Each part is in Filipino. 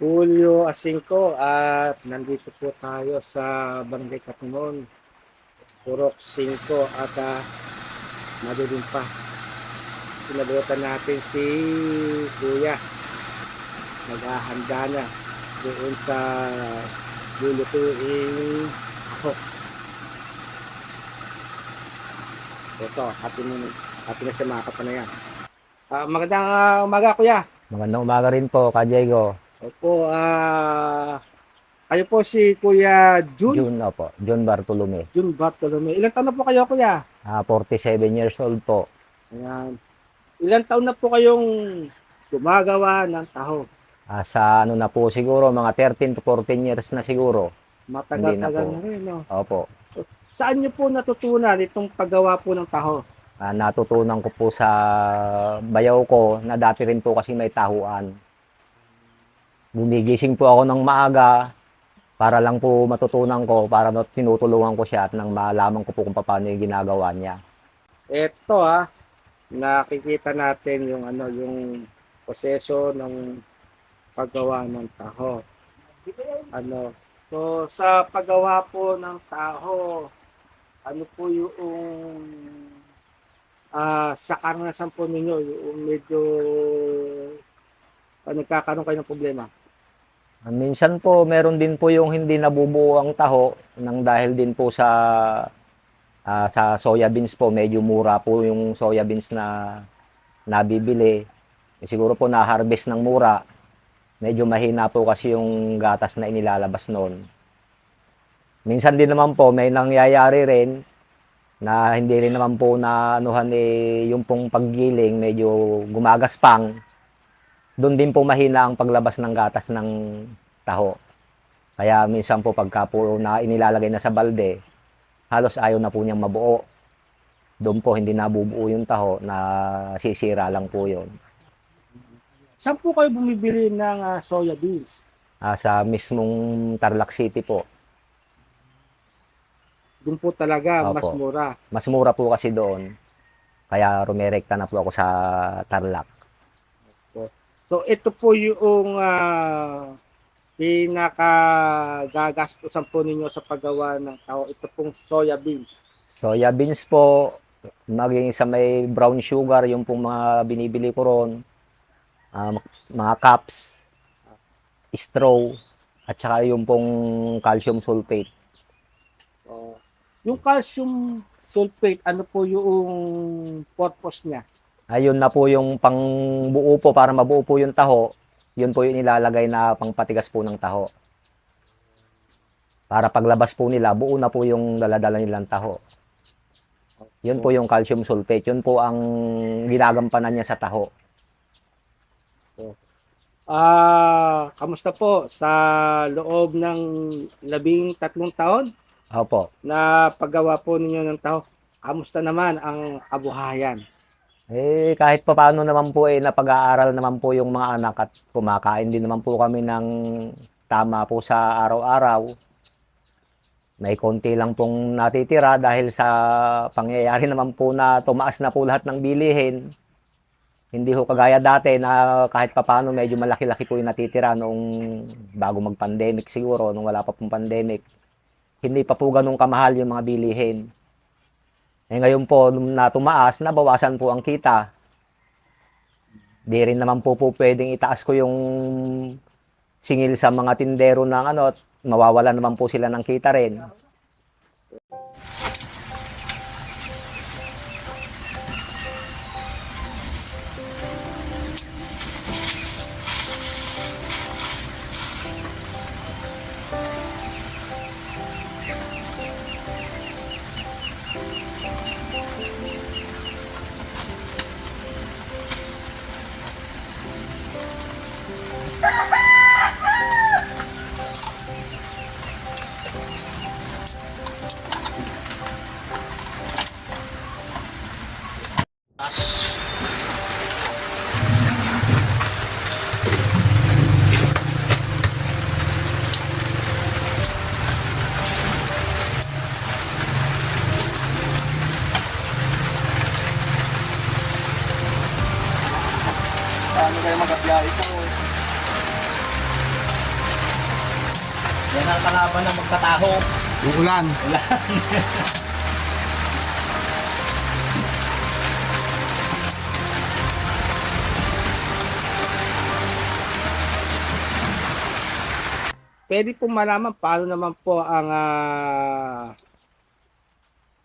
Julio Asingko at nandito po tayo sa Barangay Katinon, Purok 5 at uh, madilim pa. Sinabutan natin si Kuya. Naghahanda na doon sa lulutuin ako. Ito, happy na, happy na siya mga kapanayan. Ah, magandang ah, umaga Kuya. Magandang umaga rin po, Ka Diego. Opo, ah kayo po si Kuya Jun, Jun, June, opo. June Bartolome. Bartolome. Ilan taon na po kayo, Kuya? Ah, 47 years old po. Ayan. Ilan taon na po kayong gumagawa ng taho? Ah, sa ano na po siguro, mga 13 to 14 years na siguro. Matagal-tagal Hindi na, na po. rin, no? Opo. Saan niyo po natutunan itong paggawa po ng taho? Ah, natutunan ko po sa bayaw ko na dati rin po kasi may tahuan. Gumigising po ako ng maaga para lang po matutunan ko, para tinutulungan ko siya at nang malaman ko po kung paano yung ginagawa niya. Ito ah, nakikita natin yung ano, yung proseso ng paggawa ng taho. Ano, so sa paggawa po ng taho, ano po yung ah sa karanasan po ninyo, yung medyo ah, nagkakaroon kayo ng problema? Ah, Minsan po, meron din po yung hindi nabubuo ang taho nang dahil din po sa ah, sa soya beans po, medyo mura po yung soya beans na nabibili. Eh, siguro po na-harvest ng mura. Medyo mahina po kasi yung gatas na inilalabas noon. Minsan din naman po, may nangyayari rin na hindi rin naman po na anuhan eh, yung pong paggiling, medyo gumagaspang doon din po mahina ang paglabas ng gatas ng taho. Kaya minsan po pagka po na inilalagay na sa balde, halos ayaw na po niyang mabuo. Doon po hindi nabubuo yung taho na sisira lang po yun. Saan po kayo bumibili ng ah, soya beans? Ah, sa mismong Tarlac City po. Doon po talaga mas Opo. mura. Mas mura po kasi doon. Kaya rumerekta na po ako sa Tarlac. So ito po yung uh, pinaka gagastusan po ninyo sa paggawa ng tao. Ito pong soya beans. Soya beans po, maging sa may brown sugar, yung pong mga binibili ko ron, ah, mga cups, straw, at saka yung pong calcium sulfate. So, yung calcium sulfate, ano po yung purpose niya? Ayun na po yung pangbuo po, para mabuo po yung taho, yun po yung ilalagay na pangpatigas po ng taho. Para paglabas po nila, buo na po yung daladala nilang taho. Yun po yung calcium sulfate, yun po ang ginagampanan niya sa taho. Ah, kamusta po sa loob ng labing tatlong taon Opo. na paggawa po ninyo ng tao? Kamusta naman ang kabuhayan? Eh, kahit pa paano naman po eh, napag-aaral naman po yung mga anak at kumakain din naman po kami ng tama po sa araw-araw. May konti lang pong natitira dahil sa pangyayari naman po na tumaas na po lahat ng bilihin. Hindi ho kagaya dati na kahit pa paano medyo malaki-laki po yung natitira noong bago mag-pandemic siguro, nung wala pa pong pandemic. Hindi pa po ganun kamahal yung mga bilihin. Eh ngayon po, na tumaas, nabawasan po ang kita. Di rin naman po po pwedeng itaas ko yung singil sa mga tindero ng ano, mawawala naman po sila ng kita rin. Paano kayo mag-apply ito? Yan ang kalaban ng magtataho. Yung ulan. Pwede po malaman paano naman po ang ah,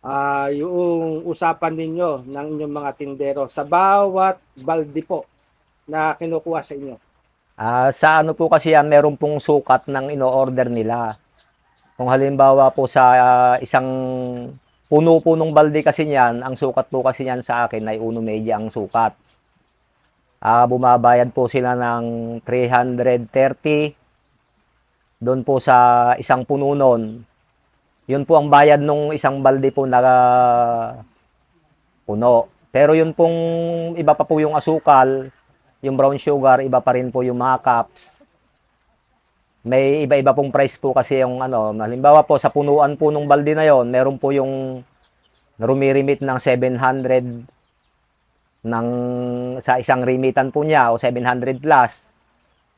ah, yung usapan ninyo ng inyong mga tindero sa bawat balde po na kinukuha sa inyo. Ah, sa ano po kasi yan, meron pong sukat ng ino-order nila. Kung halimbawa po sa ah, isang puno po nung balde kasi niyan, ang sukat po kasi niyan sa akin ay uno media ang sukat. Ah, bumabayad po sila ng 330 doon po sa isang puno nun. Yun po ang bayad nung isang balde po na puno. Pero yun pong iba pa po yung asukal, yung brown sugar, iba pa rin po yung mga cups. May iba-iba pong price po kasi yung ano, halimbawa po sa punuan po nung balde na yon, meron po yung rumirimit ng 700 ng sa isang rimitan po niya o 700 plus.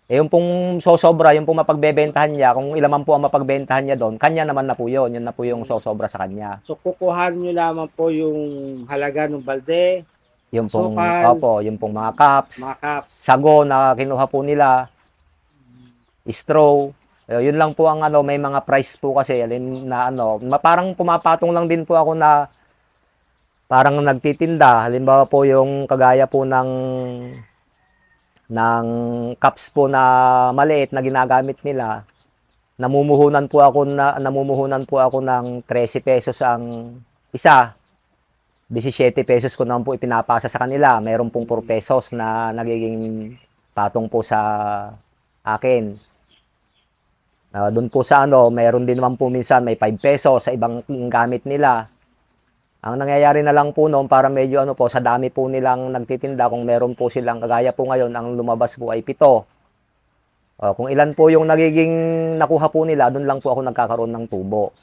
Eh yung pong sosobra, yung pong mapagbebentahan niya, kung ilan man po ang mapagbentahan niya doon, kanya naman na po yun. Yun na po yung sosobra sa kanya. So kukuhan nyo lamang po yung halaga ng balde, Yung pong, Asukal. opo, yung pong mga cups, mga caps. sago na kinuha po nila, straw. Eh, Yun lang po ang ano, may mga price po kasi alin na ano, ma- parang pumapatong lang din po ako na parang nagtitinda. Halimbawa po yung kagaya po ng ng cups po na maliit na ginagamit nila. Namumuhunan po ako na namumuhunan po ako ng 13 pesos ang isa. 17 pesos ko naman po ipinapasa sa kanila. Meron pong 4 pesos na nagiging patong po sa akin. Ah, doon po sa ano, mayroon din naman po minsan may 5 pesos sa ibang gamit nila. Ang nangyayari na lang po noon para medyo ano po sa dami po nilang nagtitinda kung meron po silang kagaya po ngayon ang lumabas po ay pito. Oh, kung ilan po yung nagiging nakuha po nila, doon lang po ako nagkakaroon ng tubo.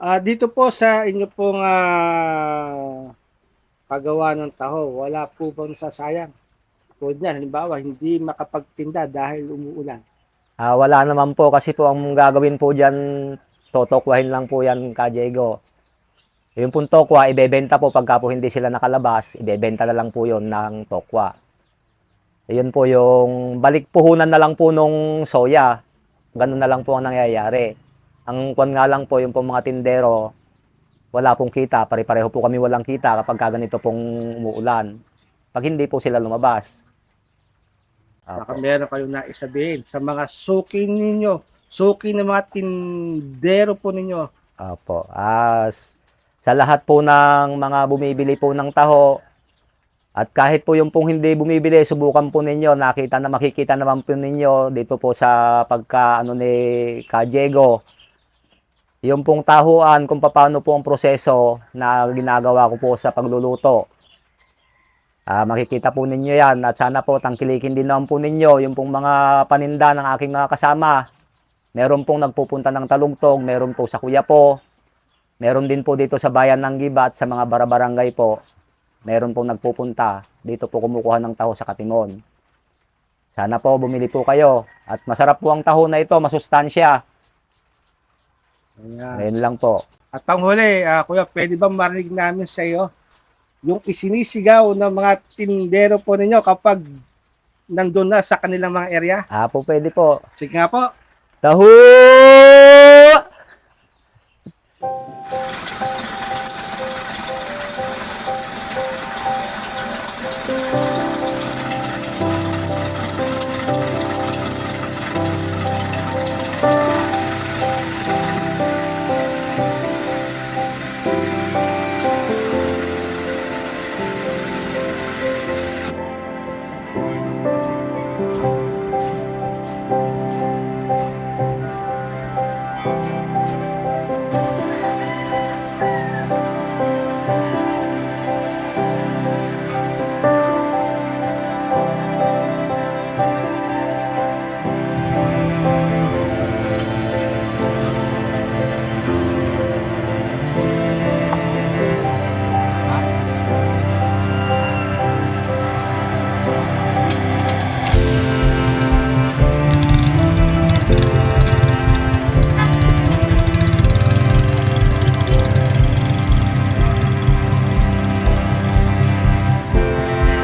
Ah, dito po sa inyo pong ah, paggawa ng taho, wala po bang sasayang? Tulad niyan, halimbawa, hindi makapagtinda dahil umuulan. Ah, wala naman po kasi po ang gagawin po diyan totokwahin lang po yan ka Diego. Yung pong tokwa, ibebenta po pagka po hindi sila nakalabas, ibebenta na lang po yon ng tokwa. Yun po yung balik puhunan na lang po nung soya. Ganun na lang po ang nangyayari. Ang kwan nga lang po yung pong mga tindero, wala pong kita. Pare-pareho po kami walang kita kapag ka ganito pong umuulan. Pag hindi po sila lumabas. Baka meron kayong naisabihin sa mga suki ninyo, suki ng mga tindero po ninyo. Opo. As sa lahat po ng mga bumibili po ng taho, at kahit po yung pong hindi bumibili, subukan po ninyo, nakita na makikita naman po ninyo dito po sa pagka ano ni Ka Diego. Yung pong tahuan kung paano po ang proseso na ginagawa ko po sa pagluluto. Ah, makikita po ninyo yan at sana po tangkilikin din naman po ninyo yung pong mga paninda ng aking mga kasama. Meron pong nagpupunta ng Talugtog, meron po sa Kuyapo, meron din po dito sa bayan ng Gibat, sa mga barabarangay po. Meron pong nagpupunta. Dito po kumukuha ng taho sa Katimon. Sana po bumili po kayo. At masarap po ang taho na ito, masustansya. Ayan. Ngayon lang po. At panghuli, ah, kuya, pwede ba marinig namin sa iyo yung isinisigaw ng mga tindero po ninyo kapag nandun na sa kanilang mga area? Ah, po pwede po. Sige nga po. Taho!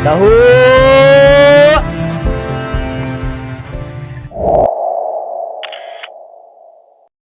Taho!